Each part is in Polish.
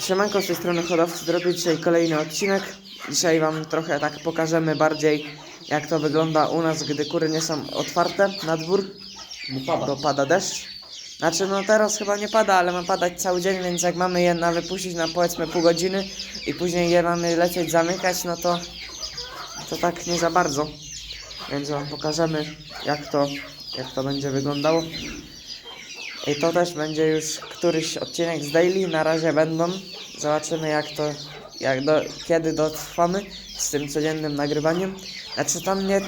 Siemanko, z tej strony hodowcy zrobię dzisiaj kolejny odcinek. Dzisiaj wam trochę tak pokażemy bardziej jak to wygląda u nas, gdy kury nie są otwarte na dwór, bo pada deszcz. Znaczy no teraz chyba nie pada, ale ma padać cały dzień, więc jak mamy je na wypuścić na powiedzmy pół godziny i później je mamy lecieć zamykać, no to to tak nie za bardzo. Więc wam pokażemy jak to, jak to będzie wyglądało. I to też będzie już któryś odcinek z daily. Na razie będą. Zobaczymy jak to, jak do, kiedy dotrwamy z tym codziennym nagrywaniem. Znaczy tam nie,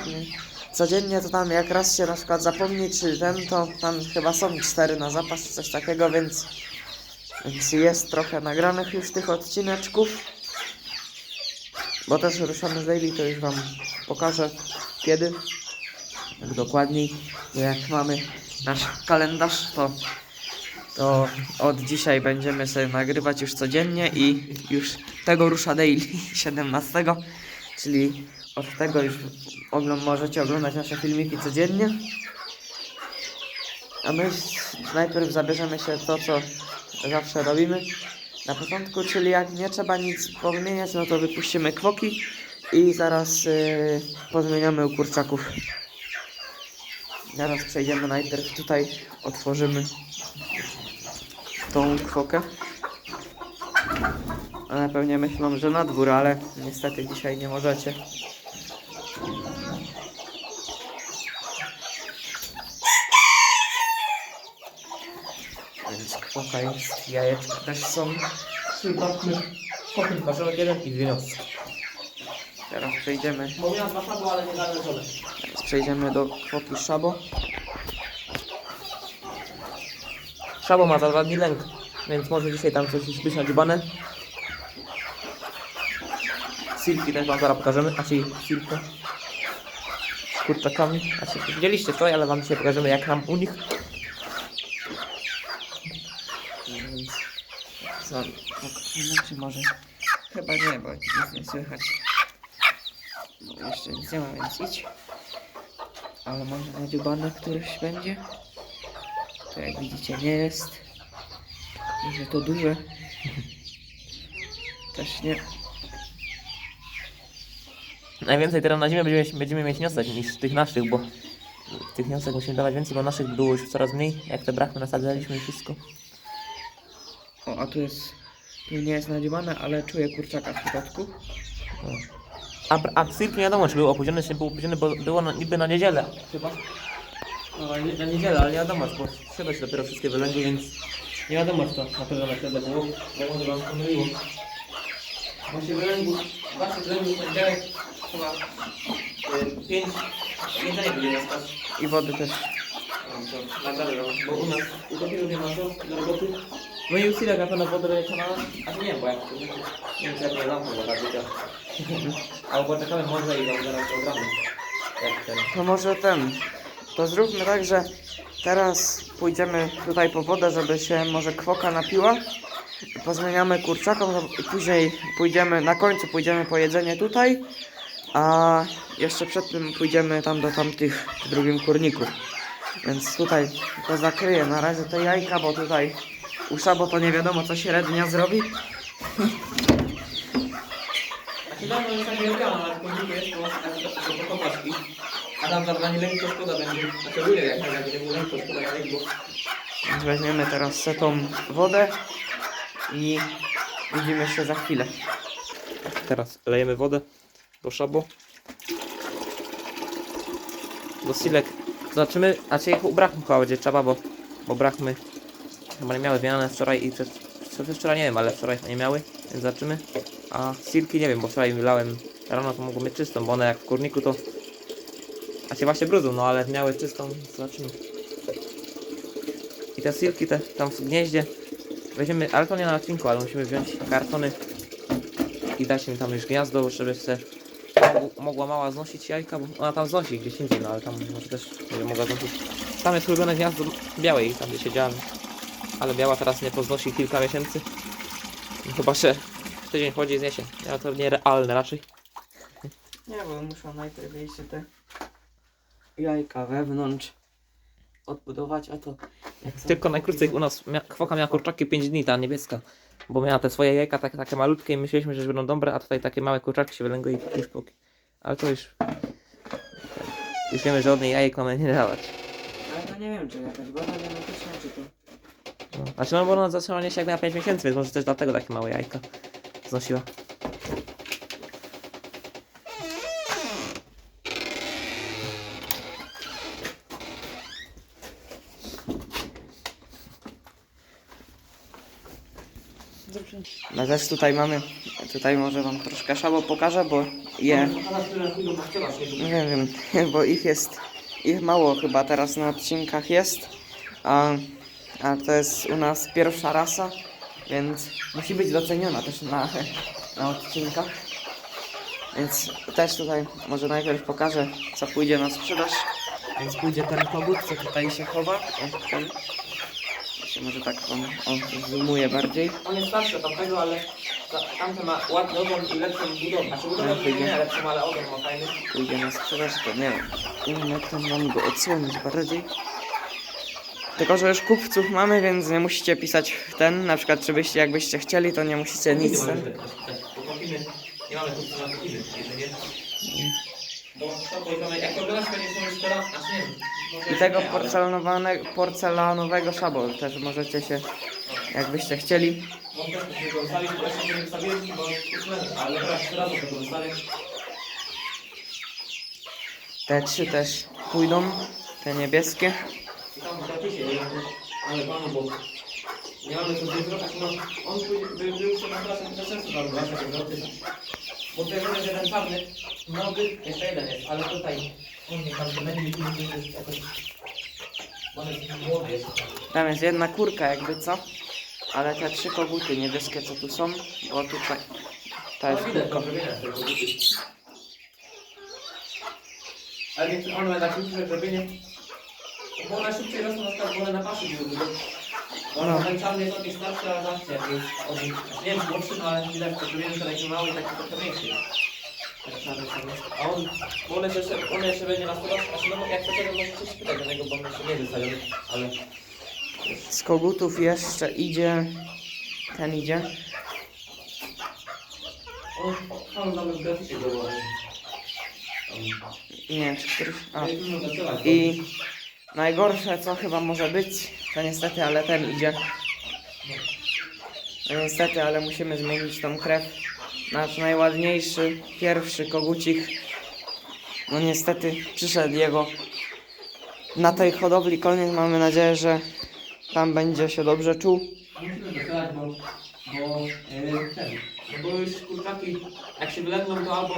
codziennie to tam jak raz się na przykład zapomni, czy ten, to tam chyba są cztery na zapas, coś takiego, więc, więc jest trochę nagranych już tych odcineczków. Bo też ruszamy z daily, to już wam pokażę kiedy. Tak dokładniej, jak mamy nasz kalendarz, to, to od dzisiaj będziemy sobie nagrywać już codziennie i już tego rusza daily 17, czyli od tego już oglą- możecie oglądać nasze filmiki codziennie. A my najpierw zabierzemy się to, co zawsze robimy na początku, czyli jak nie trzeba nic powymieniać, no to wypuścimy kwoki i zaraz yy, pozmieniamy u kurczaków. Zaraz przejdziemy najpierw tutaj, otworzymy tą kwokę. One pewnie myślą, że na dwór, ale niestety dzisiaj nie możecie. Więc kwoka jest, jajeczka też są. Potem kaszelek jeden i dwie nocki. Teraz przejdziemy, Bo miałem dwa szadło, ale nie dałem żony. teraz przejdziemy do kwoki szabo. Szabo ma za dwa dni lęk, więc może dzisiaj tam coś już być nadziubane. Silki też wam zaraz pokażemy, a czyli silkę z kurczakami. A czyli widzieliście wczoraj, ale wam dzisiaj pokażemy jak nam u nich. Więc co, pokażemy, czy może? Chyba nie, bo nic nie słychać. Bo jeszcze nic nie ma, więc idź. Ale może nadziubane któryś będzie? To jak widzicie nie jest. Może to duże. Też nie. Najwięcej teraz na zimę będziemy, będziemy mieć niosek niż tych naszych, bo tych niosek musimy dawać więcej, bo naszych było już coraz mniej. Jak te brachmy nasadzaliśmy i wszystko. O, a tu jest. Tu nie jest nadziubane, ale czuję kurczaka w środku. A, a cyrk nie wiadomo, czy był opóźniony, czy nie był opóźniony, bo było na, niby na niedzielę. Chyba. No, nie- na niedzielę, ale nie wiadomo, bo środa się dopiero wszystkie wylęgły, więc nie wiadomo, czy to na pewno na środę było, bo może wam pomyliło. Właśnie wylęgów, właśnie wylęgów poniedziałek chyba y, pięć, jedzenie będzie nas stać. I wody też. No, to nadal, no, bo u nas, u takiego nie ma co do roboty. No i u Silek na pewno trzeba, a to nie wiem, bo jak, nie wiem, czy jak nie zamknę, bo tak będzie. Albo czekamy może i zaraz ogramy. Jak ten. To może ten. To zróbmy tak, że teraz pójdziemy tutaj po wodę, żeby się może kwoka napiła. Pozmieniamy kurczakom i później pójdziemy, na końcu pójdziemy po jedzenie tutaj. A jeszcze przed tym pójdziemy tam do tamtych w drugim kurniku. Więc tutaj to zakryję na razie te jajka, bo tutaj u Szabo to nie wiadomo co średnia zrobi. A ci dawno tak nie robiano, ale końcu jest to do popatrzki. A tam za dwa lęk to szkoda będzie. Znaczy ludzie jak jak będzie był lęk to szkoda lęk, bo... Więc weźmiemy teraz se tą wodę i widzimy się za chwilę. Teraz lejemy wodę do szabo. Do silek. Zobaczymy, a czy jak u brachmy chyba będzie trzeba, bo, bo brachmy chyba nie miały zmiany wczoraj i przed, przed wczoraj nie wiem, ale wczoraj nie miały, więc zobaczymy. A silki nie wiem, bo wczoraj lałem rano to mogło mieć czystą, bo one jak w kurniku to a się właśnie brudzą, no ale miały czystą, zobaczymy. I te silki te tam w gnieździe weźmiemy, ale to nie na odcinku, ale musimy wziąć kartony i dać im tam już gniazdo, żeby se mogł- mogła mała znosić jajka, bo ona tam znosi gdzieś indziej, no ale tam może też będzie mogła znosić. Tam jest ulubione gniazdo białej, tam gdzie siedziałem, ale biała teraz nie poznosi kilka miesięcy. No Chyba, że tydzień chodzi i zniesie, ale to nierealne raczej. Nie, bo muszą najpierw jeszcze te jajka wewnątrz odbudować, a to jak są Tylko takie- najkrócej u nas mia kwoka miała kurczaki 5 dni, ta niebieska. Bo miała te swoje jajka takie, takie malutkie i myśleliśmy, że będą dobre, a tutaj takie małe kurczaczki się wylęgły i już poki. Ale to już... Już wiemy, że od niej jajek mamy nie dawać. Ale to nie wiem, czy jakaś bada genetyczna, czy to... No. Znaczy no bo ona zaczęła nieść jak miała 5 miesięcy, więc może też dlatego takie małe jajka znosiła. No też tutaj mamy, tutaj może wam troszkę szabo pokażę, bo je, nie wiem, bo ich jest, ich mało chyba teraz na odcinkach jest, a, a to jest u nas pierwsza rasa, więc musi być doceniona też na, na odcinkach. Więc też tutaj może najpierw pokażę, co pójdzie na sprzedaż. Więc pójdzie ten kogut, co tutaj się chowa. O, ten. Się może tak on, on zoomuje bardziej. On jest starszy od tamtego, ale tamten ma ładny ogon i lepszą budowę. Znaczy budowę Tak, nie lepszą, ale ogon ma fajny. pójdzie na sprzedaż, to nie wiem jak tam mam go odsłonić bardziej. Tylko, że już kupców mamy, więc nie musicie pisać w ten, na przykład żebyście, jakbyście chcieli, to nie musicie nic ten. Nie mamy tu na kopiny, jedynie. Bo to jak oglądasz pewnie są już teraz, znaczy nie I tego nie, porcelanowego szabo też możecie się, jakbyście chcieli. Mogę też go wystawić, bo jeszcze nie wystawiłem, bo ale teraz trzy razy tego wystawię. Te trzy też pójdą, te niebieskie. I tam w gratisie, nie ale panu, bo nie mamy co zrobić, no on by- był się na klasę na klasę tego roty. Bo mamy, że ten czarny, nowy, jeszcze jeden jest, ale tutaj on nie tam to będzie i to jest jakoś... On jest młody jest. Tam jest jedna kurka jakby co. Ale te trzy koguty niebieskie co tu są, bo tutaj ta jest Ale widać, kurka. Ale więc one tak szybciej zrobienie. Bo one szybciej rosną na przykład, bo one na paszy były. Bo No. ten czarny jest taki starszy, a zobaczcie, jak jest od nich. Nie wiem, młodszy, no ale widać, że zrobienie to taki mały i taki trochę jest. A on, bo on jeszcze, on jeszcze będzie na sprzedaż, a no jak chcecie, to możecie się spytać do niego, bo on jeszcze nie jest wystawiony, ale... Z kogutów jeszcze idzie, ten idzie. On, on nawet w graficie um, Nie czy któryś. A. I najgorsze co chyba może być, to niestety, ale ten idzie. No niestety, ale musimy zmienić tą krew. Nasz najładniejszy, pierwszy kogucik. No niestety przyszedł jego na tej hodowli koniec. Mamy nadzieję, że tam będzie się dobrze czuł. Bo, bo, ten, no bo już kurczaki, jak się wylęgną, to albo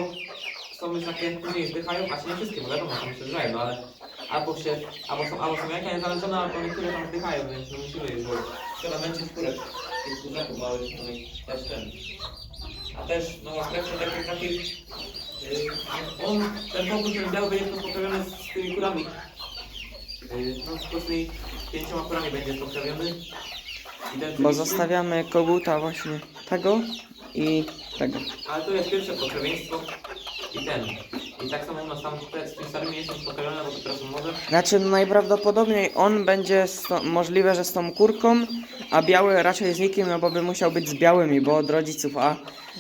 są już takie, później zdychają, a czy nie wszystkie, bo wiadomo, tam się zdają, no ale albo się, albo są, albo są jajka niezaleczone, albo niektóre tam zdychają, więc no musimy już, bo trzeba męczyć kurek tych kurczaków małych, no i też ten. A też, no krew to taki, taki, yy, on, ten pokój, ten biały będzie to poprawiony z tymi kurami. Yy, no z tymi pięcioma kurami będzie poprawiony. Bo zostawiamy koguta właśnie tego i tego. Ale to jest pierwsze pokrewieństwo i ten. I tak samo u nas tam z tymi starymi jest już pokrewne, bo to teraz młode. Znaczy najprawdopodobniej on będzie możliwe, że z tą kurką, a biały raczej z nikim, no bo by musiał być z białymi, bo od rodziców, a,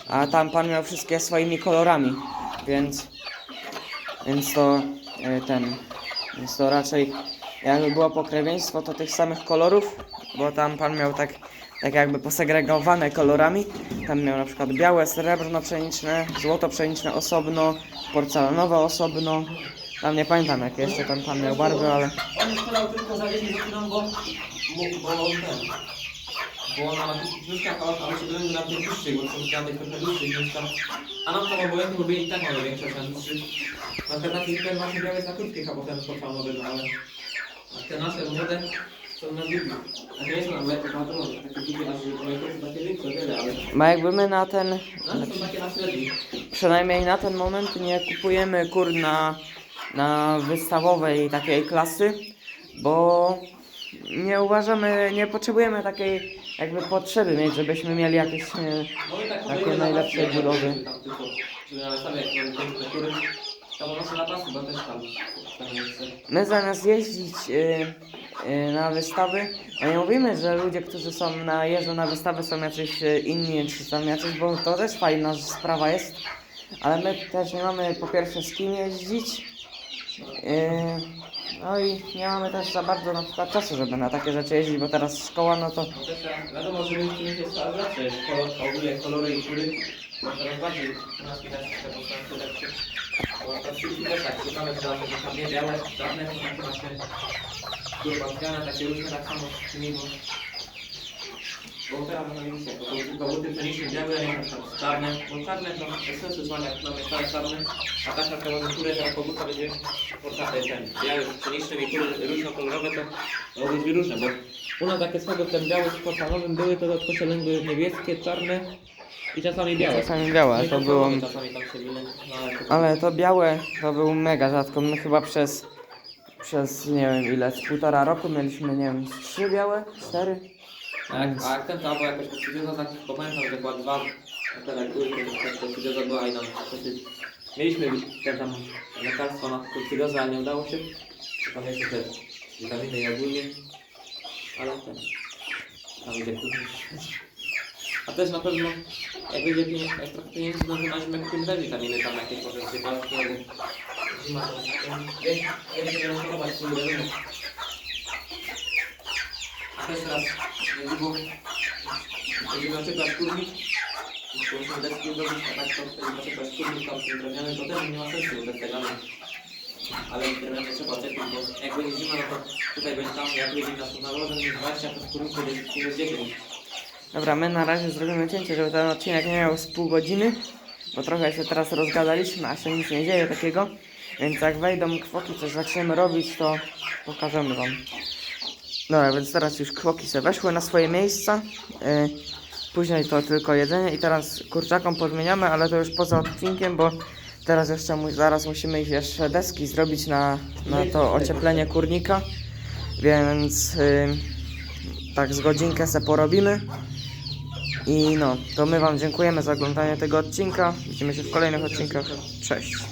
a tam pan miał wszystkie swoimi kolorami, więc więc to e, ten, więc to raczej jakby było pokrewieństwo to tych samych kolorów, bo tam pan miał tak tak jakby posegregowane kolorami. Tam miał na przykład białe, srebrno-pszeniczne, złoto-pszeniczne osobno, porcelanowe osobno. Tam nie pamiętam jakie jeszcze tam pan miał barwy, ale On sprzedał tylko za 10 zł, bo, bo on ten. Bo ona ma nóżka kawałek, ale się będą na tym dłuższych, bo są na tych trochę dłuższych niż tam. A nam to obojętnie, bo byli i tak mamy dłuższy. Na przykład taki ten właśnie biały jest na krótkich, albo ten portfalowy, no ale... A te nasze młode na. A nie na takie długie, są takie większe, wiele, ale... ma jakby my na ten, Nasze są takie na średni. przynajmniej na ten moment nie kupujemy kur na, na wystawowej takiej klasy, bo nie uważamy, nie potrzebujemy takiej jakby potrzeby mieć, żebyśmy mieli jakieś e, No tak Takie najlepsze budowy. My zamiast jeździć y, na wystawy. A nie mówimy, że ludzie, którzy są na jeżdżą na wystawy są jacyś y, inni, czy są jacyś, bo to też fajna sprawa jest. Ale my też nie mamy po pierwsze z kim jeździć. y, No i nie mamy też za bardzo na przykład czasu, żeby na takie rzeczy jeździć, bo teraz szkoła, no to No też teraz wiadomo, że tym jest coraz jest kolor, ogólnie kolory i kury. Coraz bardziej nas widać te postępy lepsze. Bo to wszystkie też tak, teraz że tam nie białe, czarne, to takie właśnie kurwa zmiany, takie różne tak samo z tymi, bo bo teraz mamy misję, bo koguty pszeniczne białe, nie tam czarne, bo czarne to bez sensu zwania, jak mamy stare czarne, a tak na przykład kury, teraz koguta będzie portaty ten biały pszeniczny i kury różnokolorowe, to mogą być różne, bo u nas takie słowo ten biały z podstawowym były, to tylko się były niebieskie, czarne i czasami białe. czasami białe, to było... Czasami tam się były, no ale to... Ale to białe to był mega rzadko. My chyba przez, przez nie wiem ile, z półtora roku mieliśmy, nie wiem, z trzy białe, cztery. A jak, a jak ten to albo jakoś podstudioza, tak pamiętam, że była dwa, a teraz były, to podstudioza była i nam wtedy mieliśmy ten tam lekarstwo na podstudiozę, ale nie udało się. Tam jeszcze te witaminy i ogólnie, ale ten, tam idzie później. A też na pewno, jak będzie trochę pieniędzy, to znaleźliśmy te witaminy tam jakieś, może palki, albo zima, to ja się rozchorować, to nie wiadomo. A też teraz niedługo będziemy przykład kurnik, musimy deski zrobić, a tak to wtedy przykład kurnik tam tym drewnianym, to też nie ma sensu bez tego. Ale drewniany trzeba czepić, bo jak będzie zima, no to tutaj będzie tam, jak będzie nas narodem, 20, to z kurniku będzie minus 10. Dobra, my na razie zrobimy cięcie, żeby ten odcinek nie miał z pół godziny, bo trochę się teraz rozgadaliśmy, a się nic nie dzieje takiego. Więc jak wejdą kwoki, coś zaczniemy robić, to pokażemy wam. Dobra, więc teraz już kwoki se weszły na swoje miejsca. Yy, później to tylko jedzenie i teraz kurczakom podmieniamy, ale to już poza odcinkiem, bo teraz jeszcze mu, zaraz musimy ich jeszcze deski zrobić na, na to ocieplenie kurnika. Więc yy, tak z godzinkę se porobimy. I no, to my Wam dziękujemy za oglądanie tego odcinka. Widzimy się w kolejnych odcinkach. Cześć.